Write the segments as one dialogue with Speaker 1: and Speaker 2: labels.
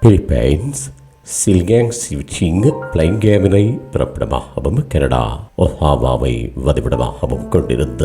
Speaker 1: Philippines சில்கேங் சிவிச்சிங் பிளைங்கேமினை பிறப்பிடமாகவும் Canada ஒஹாவாவை வதிவிடமாகவும் கொண்டிருந்த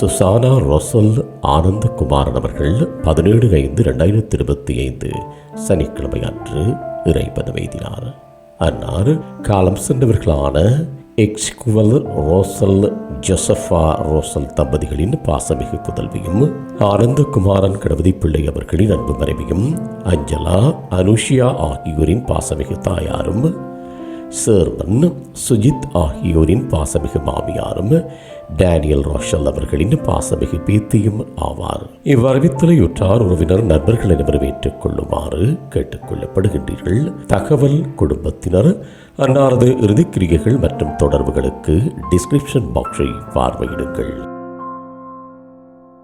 Speaker 1: Susanna ரோசல் ஆனந்தகுமாரன் அவர்கள் பதினேழு ஐந்து இரண்டாயிரத்தி இருபத்தி ஐந்து சனிக்கிழமை அன்று இறைப்பது எய்தினார். அன்னார் காலம் சென்றவர்களான எக்ஸ்குவல் ரோசல் ஜோசஃபா ரோசல் தம்பதிகளின் பாசமிகு புதல்வியும் ஆனந்தகுமாரன் கணபதி பிள்ளை அவர்களின் அன்பு மறைவியும் அஞ்சலா அனுஷியா ஆகியோரின் பாசமிகு தாயாரும் சேர்வன் சுஜித் ஆகியோரின் பாசமிகு மாமியாரும் டேனியல் ரோஷல் அவர்களின் பாசமிகு பேத்தியும் ஆவார். இவ்வறிவித்தலையுற்றார் உறவினர் நண்பர்கள் அனைவரும் ஏற்றுக்கொள்ளுமாறு கேட்டுக்கொள்ளப்படுகின்றீர்கள். தகவல் குடும்பத்தினர் அன்னாரது இறுதிக்கிரியைகள் மற்றும் தொடர்புகளுக்கு டிஸ்கிரிப்ஷன் பாக்ஸை பார்வையிடுங்கள்.